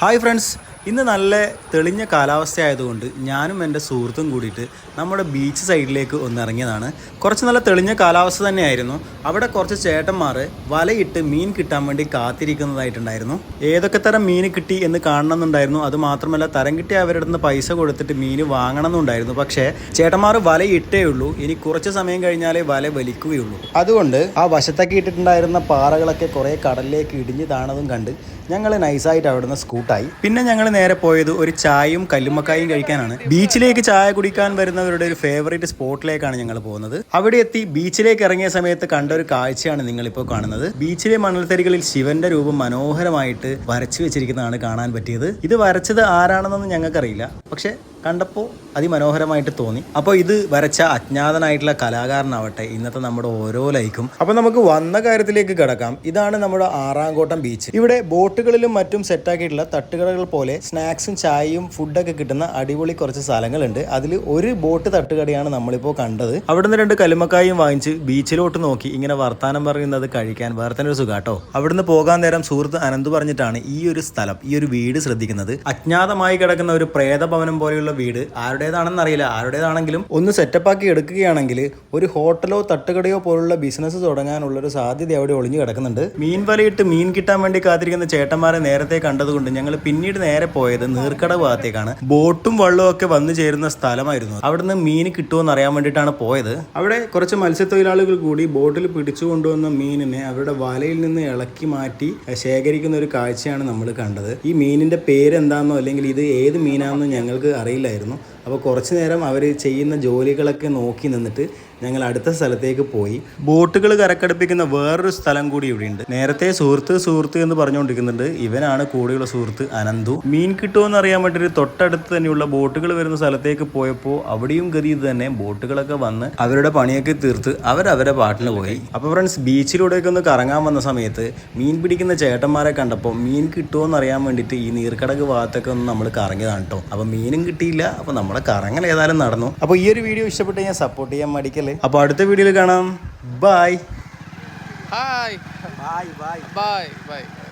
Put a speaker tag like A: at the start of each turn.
A: Hi friends ഇന്ന് നല്ല തെളിഞ്ഞ കാലാവസ്ഥ ആയതുകൊണ്ട് ഞാനും എന്റെ സുഹൃത്തും കൂടിയിട്ട് നമ്മുടെ ബീച്ച് സൈഡിലേക്ക് ഒന്നിറങ്ങിയതാണ്. കുറച്ച് നല്ല തെളിഞ്ഞ കാലാവസ്ഥ തന്നെയായിരുന്നു. അവിടെ കുറച്ച് ചേട്ടന്മാർ വലയിട്ട് മീൻ കിട്ടാൻ വേണ്ടി കാത്തിരിക്കുന്നതായിട്ടുണ്ടായിരുന്നു. ഏതൊക്കെ തരം മീൻ കിട്ടി എന്ന് കാണണമെന്നുണ്ടായിരുന്നു. അത് മാത്രമല്ല തരം കിട്ടി അവരുടെ നിന്ന് പൈസ കൊടുത്തിട്ട് മീൻ വാങ്ങണമെന്നുണ്ടായിരുന്നു. പക്ഷേ ചേട്ടന്മാർ വലയിട്ടേ ഉള്ളൂ. ഇനി കുറച്ച് സമയം കഴിഞ്ഞാലേ വല വലിക്കുകയുള്ളൂ. അതുകൊണ്ട് ആ വശത്തൊക്കെ ഇട്ടിട്ടുണ്ടായിരുന്ന പാറകളൊക്കെ കുറേ കടലിലേക്ക് ഇടിഞ്ഞ് താണതും കണ്ട് ഞങ്ങൾ നൈസായിട്ട് അവിടുന്ന് സ്കൂട്ടായി പിന്നെ ഞങ്ങൾ നേരെ പോയത് ഒരു ചായയും കല്ലുമ്മക്കായും കഴിക്കാനാണ്. ബീച്ചിലേക്ക് ചായ കുടിക്കാൻ വരുന്നവരുടെ ഒരു ഫേവറേറ്റ് സ്പോട്ടിലേക്കാണ് ഞങ്ങൾ പോകുന്നത്. അവിടെ എത്തി ബീച്ചിലേക്ക് ഇറങ്ങിയ സമയത്ത് കണ്ട ഒരു കാഴ്ചയാണ് നിങ്ങളിപ്പോൾ കാണുന്നത്. ബീച്ചിലെ മണൽത്തരികളിൽ ശിവന്റെ രൂപം മനോഹരമായിട്ട് വരച്ചു വെച്ചിരിക്കുന്നതാണ് കാണാൻ പറ്റിയത്. ഇത് വരച്ചത് ആരാണെന്നൊന്നും ഞങ്ങൾക്കറിയില്ല. പക്ഷെ കണ്ടപ്പോൾ അതിമനോഹരമായിട്ട് തോന്നി. അപ്പോൾ ഇത് വരച്ച അജ്ഞാതനായിട്ടുള്ള കലാകാരനാവട്ടെ ഇന്നത്തെ നമ്മുടെ ഓരോ ലൈക്കും. അപ്പോൾ നമുക്ക് വന്ന കാര്യത്തിലേക്ക് കിടക്കാം. ഇതാണ് നമ്മുടെ ആറാംകോട്ടം ബീച്ച് ഇവിടെ ബോട്ടുകളിലും മറ്റും സെറ്റാക്കിയിട്ടുള്ള തട്ടുകടകൾ പോലെ സ്നാക്സും ചായയും ഫുഡൊക്കെ കിട്ടുന്ന അടിപൊളി കുറച്ച് സ്ഥലങ്ങളുണ്ട്. അതിൽ ഒരു ബോട്ട് തട്ടുകടയാണ് നമ്മളിപ്പോൾ കണ്ടത്. അവിടുന്ന് രണ്ട് കലുമക്കായും വാങ്ങിച്ച് ബീച്ചിലോട്ട് നോക്കി ഇങ്ങനെ വർത്താനം പറയുന്നത് കഴിക്കാൻ വേറെ തന്നെ ഒരു സുഖാട്ടോ അവിടുന്ന് പോകാൻ നേരം സുഹൃത്ത് അനന്ത് പറഞ്ഞിട്ടാണ് ഈ ഒരു സ്ഥലം ഈ ഒരു വീട് ശ്രദ്ധിക്കുന്നത്. അജ്ഞാതമായി കിടക്കുന്ന ഒരു പ്രേതഭവനം പോലെയുള്ള വീട് ആരുടേതാണെന്ന് അറിയില്ല. ആരുടേതാണെങ്കിലും ഒന്ന് സെറ്റപ്പാക്കി എടുക്കുകയാണെങ്കിൽ ഒരു ഹോട്ടലോ തട്ടുകടയോ പോലുള്ള ബിസിനസ് തുടങ്ങാനുള്ള ഒരു സാധ്യത അവിടെ ഒളിഞ്ഞു കിടക്കുന്നുണ്ട്. മീൻ വലയിട്ട് മീൻ കിട്ടാൻ വേണ്ടി കാത്തിരിക്കുന്ന ചേട്ടന്മാരെ നേരത്തെ കണ്ടതുകൊണ്ട് ഞങ്ങൾ പിന്നീട് നേരെ പോയത് നീർക്കട ഭാഗത്തേക്കാണ്. ബോട്ടും വള്ളവും ഒക്കെ വന്നു ചേരുന്ന സ്ഥലമായിരുന്നു അവിടുന്ന് മീൻ കിട്ടുമെന്ന് അറിയാൻ വേണ്ടിയിട്ടാണ് പോയത്. അവിടെ കുറച്ച് മത്സ്യത്തൊഴിലാളികൾ കൂടി ബോട്ടിൽ പിടിച്ചു കൊണ്ടുവന്ന മീനിനെ അവരുടെ വലയിൽ നിന്ന് ഇളക്കി മാറ്റി ശേഖരിക്കുന്ന ഒരു കാഴ്ചയാണ് നമ്മൾ കണ്ടത്. ഈ മീനിന്റെ പേരെന്താണെന്നോ അല്ലെങ്കിൽ ഇത് ഏത് മീനാണെന്നോ ഞങ്ങൾക്ക് അറിയില്ലായിരുന്നു അപ്പോൾ കുറച്ച് നേരം അവർ ചെയ്യുന്ന ജോലികളൊക്കെ നോക്കി നിന്നിട്ട് ഞങ്ങൾ അടുത്ത സ്ഥലത്തേക്ക് പോയി. ബോട്ടുകൾ കരക്കടുപ്പിക്കുന്ന വേറൊരു സ്ഥലം കൂടി ഇവിടെയുണ്ട്. നേരത്തെ സുഹൃത്ത് സുഹൃത്ത് എന്ന് പറഞ്ഞുകൊണ്ടിരിക്കുന്നുണ്ട്. ഇവനാണ് കൂടെയുള്ള സുഹൃത്ത് അനന്തു. മീൻ കിട്ടുമെന്ന് അറിയാൻ വേണ്ടിയിട്ട് തൊട്ടടുത്ത് തന്നെയുള്ള ബോട്ടുകൾ വരുന്ന സ്ഥലത്തേക്ക് പോയപ്പോൾ അവിടെയും ഗതി തന്നെ ബോട്ടുകളൊക്കെ വന്ന് അവരുടെ പണിയൊക്കെ തീർത്ത് അവരവരുടെ പാട്ടിന് പോയി. അപ്പോൾ ഫ്രണ്ട്സ് ബീച്ചിലൂടെയൊക്കെ ഒന്ന് കറങ്ങാൻ വന്ന സമയത്ത് മീൻ പിടിക്കുന്ന ചേട്ടന്മാരെ കണ്ടപ്പോൾ മീൻ കിട്ടുമോ അറിയാൻ വേണ്ടിയിട്ട് ഈ നീർക്കടക്ക് ഭാഗത്തൊക്കെ ഒന്ന് നമ്മൾ കറങ്ങിയതാണ് കേട്ടോ. അപ്പോൾ മീനും കിട്ടിയില്ല. അപ്പോൾ നമ്മുടെ കറങ്ങൽ ഏതായാലും നടന്നു അപ്പോൾ ഈ ഒരു വീഡിയോ ഇഷ്ടപ്പെട്ട് ഞാൻ സപ്പോർട്ട് ചെയ്യാൻ മടിക്കല്ലേ അപ്പോൾ അടുത്ത വീഡിയോയിൽ കാണാം bye
B: Hi.
A: Bye bye
B: Bye. Bye.